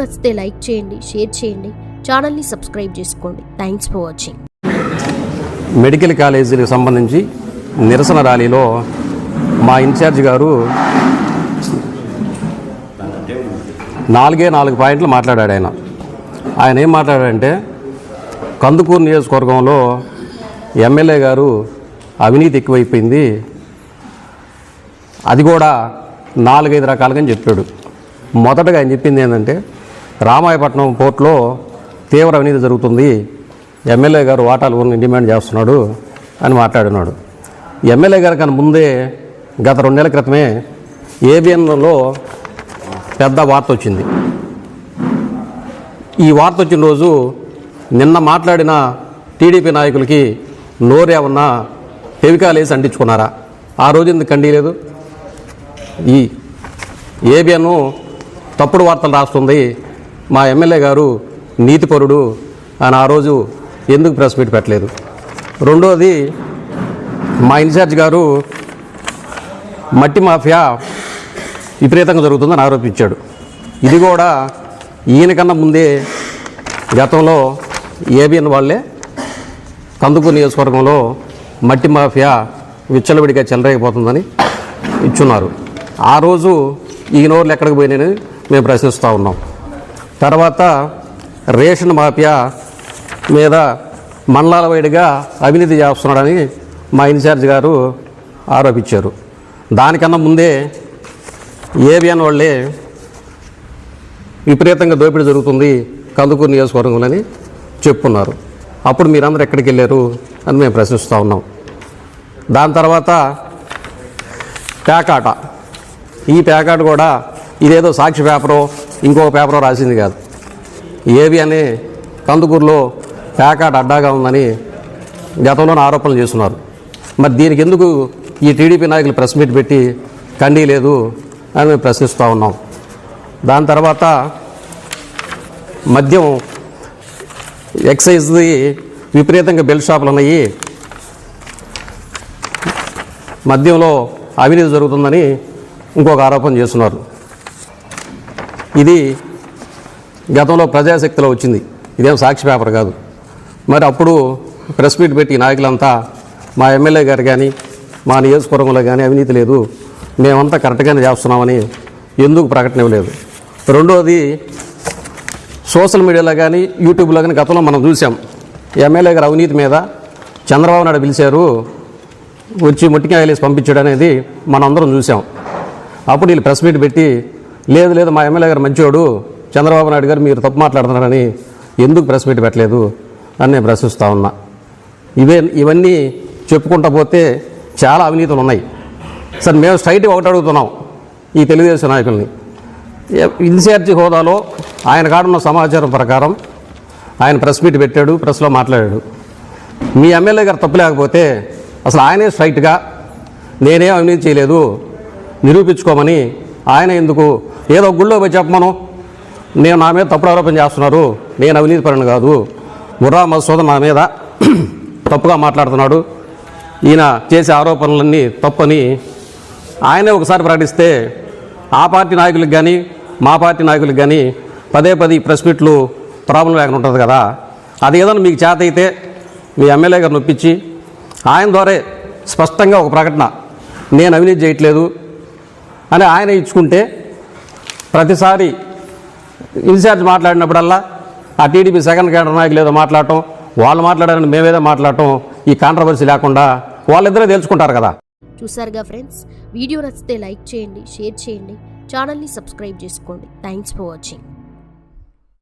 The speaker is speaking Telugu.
నచ్చితే లైక్ చేయండి షేర్ చేయండి ఛానల్ని సబ్స్క్రైబ్ చేసుకోండి. థ్యాంక్స్ ఫర్ వాచింగ్ మెడికల్ కాలేజీలకు సంబంధించి నిరసన ర్యాలీలో మా ఇన్ఛార్జ్ గారు నాలుగే నాలుగు పాయింట్లు మాట్లాడాడు ఆయన. ఆయన ఏం మాట్లాడాడంటే కందుకూరు నియోజకవర్గంలో ఎమ్మెల్యే గారు అవినీతి ఎక్కువైపోయింది. అది కూడా నాలుగైదు రకాలుగా చెప్పాడు. మొదటగా ఆయన చెప్పింది ఏంటంటే రామాయపట్నం పోర్టులో తీవ్ర అవినీతి జరుగుతుంది. ఎమ్మెల్యే గారు వాటాలు కొన్ని డిమాండ్ చేస్తున్నాడు అని మాట్లాడినాడు ఎమ్మెల్యే గారు కన్నా ముందే గత రెండు నెలల క్రితమే ఏబిఎన్లో పెద్ద వార్త వచ్చింది. ఈ వార్త వచ్చిన రోజు నిన్న మాట్లాడిన టీడీపీ నాయకులకి నోరేమన్నా ఉన్న వేసి అంటించుకున్నారా? ఆ రోజు ఎందుకు కండీలేదు ఈ ఏబిఎన్ తప్పుడు వార్తలు రాస్తుంది. మా ఎమ్మెల్యే గారు నీతిపరుడు. అని ఆ రోజు ఎందుకు ప్రెస్ మీట్ పెట్టలేదు? రెండోది మా ఇన్ఛార్జ్ గారు మట్టి మాఫియా విపరీతంగా జరుగుతుందని ఆరోపించాడు. ఇది కూడా ఈయనకన్నా ముందే గతంలో ఏబిఎన్ వాళ్ళే కందుకూరు నియోజకవర్గంలో మట్టి మాఫియా విచ్చలవిడిగా చెలరేగిపోతుందని ఇచ్చున్నారు. ఆ రోజు ఈ నోర్లు ఎక్కడికి పోయినాయని మేము ప్రశ్నిస్తూ ఉన్నాం. తర్వాత రేషన్ మాఫియా మీద మండలాల వైడిగా అవినీతి చేస్తున్నాడని మా ఇన్ఛార్జ్ గారు ఆరోపించారు. దానికన్నా ముందే ఏబిఎన్ వాళ్ళే విపరీతంగా దోపిడీ జరుగుతుంది కందుకూరు నియోజకవర్గంలోని చెప్పున్నారు అప్పుడు మీరందరూ ఎక్కడికి వెళ్ళారు అని మేము ప్రశ్నిస్తూ ఉన్నాం. దాని తర్వాత పేకాట. ఈ పేకాట కూడా ఇదేదో సాక్షి పేపరో ఇంకొక పేపరో రాసింది కాదు. ఏవి అనే కందుకూరులో పేకాట అడ్డాగా ఉందని గతంలోనే ఆరోపణలు చేస్తున్నారు. మరి దీనికి ఎందుకు ఈ టీడీపీ నాయకులు ప్రెస్ మీట్ పెట్టి కండీ లేదు అని మేము ప్రశ్నిస్తూ ఉన్నాం. దాని తర్వాత మద్యం ఎక్సైజ్ది విపరీతంగా బెల్ షాపులు ఉన్నాయి. మద్యంలో అవినీతి జరుగుతుందని ఇంకొక ఆరోపణ చేస్తున్నారు. ఇది గతంలో ప్రజాశక్తిలో వచ్చింది. ఇదేం సాక్షి పేపర్ కాదు. మరి అప్పుడు ప్రెస్ మీట్ పెట్టి నాయకులంతా మా ఎమ్మెల్యే గారు కానీ మా నియోజకవర్గంలో కానీ అవినీతి లేదు. మేమంతా కరెక్ట్గానే చేస్తున్నామని ఎందుకు ప్రకటన ఇవ్వలేదు. రెండోది సోషల్ మీడియాలో కానీ యూట్యూబ్లో కానీ గతంలో మనం చూసాం. ఎమ్మెల్యే గారు అవినీతి మీద చంద్రబాబు నాయుడు పిలిచారు వచ్చి ముట్టికాయలు వేసి పంపించాడు అనేది మనం అందరం చూసాం. అప్పుడు వీళ్ళు ప్రెస్ మీట్ పెట్టి లేదు లేదు మా ఎమ్మెల్యే గారు మంచివాడు చంద్రబాబు నాయుడు గారు మీరు తప్పు మాట్లాడుతున్నారని ఎందుకు ప్రెస్ మీట్ పెట్టలేదు అని నేను ప్రశ్నిస్తూ ఉన్నా. ఇవే ఇవన్నీ చెప్పుకుంటా పోతే చాలా అవినీతులు ఉన్నాయి. సార్ మేము స్ట్రైట్గా ఒకటి అడుగుతున్నాం ఈ తెలుగుదేశం నాయకుల్ని. ఇన్ఛార్జి హోదాలో ఆయన కాడున్న సమాచారం ప్రకారం ఆయన ప్రెస్ మీట్ పెట్టాడు ప్రెస్లో మాట్లాడాడు. మీ ఎమ్మెల్యే గారు తప్పు లేకపోతే అసలు ఆయనే స్ట్రైట్గా నేనేం అవినీతి చేయలేదు నిరూపించుకోమని ఆయన ఎందుకు? ఏదో గుళ్ళో పోయి చెప్పమను. నేను నా మీద తప్పుడు ఆరోపణ చేస్తున్నారు. నేను అవినీతి పరను కాదు. బుర్రా మధుసూదన్ నా మీద తప్పుగా మాట్లాడుతున్నాడు. ఈయన చేసే ఆరోపణలన్నీ తప్పని ఆయనే ఒకసారి ప్రకటిస్తే ఆ పార్టీ నాయకులకు కానీ మా పార్టీ నాయకులకు కానీ పదే పదే ప్రెస్ మీట్లు ప్రాబ్లం లేకుండా ఉంటుంది కదా. అది ఏదైనా మీకు చేత అయితే మీ ఎమ్మెల్యే గారు నొప్పించి ఆయన ద్వారా స్పష్టంగా ఒక ప్రకటన నేను అవినీతి చేయట్లేదు. అని ఆయన ఇచ్చుకుంటే ప్రతిసారి ఇన్ఛార్జ్ మాట్లాడినప్పుడల్లా ఆ టీడీపీ సెకండ్ క్యాడర్ నాయకులు ఏదో మాట్లాడటం వాళ్ళు మాట్లాడారని మేమేదో మాట్లాడటం ఈ కాంట్రవర్సీ లేకుండా వాళ్ళిద్దరే తెలుసుకుంటారు కదా. చూసారుగా ఫ్రెండ్స్? వీడియో నచ్చితే లైక్ చేయండి షేర్ చేయండి ఛానల్ని సబ్స్క్రైబ్ చేసుకోండి. Thanks for watching.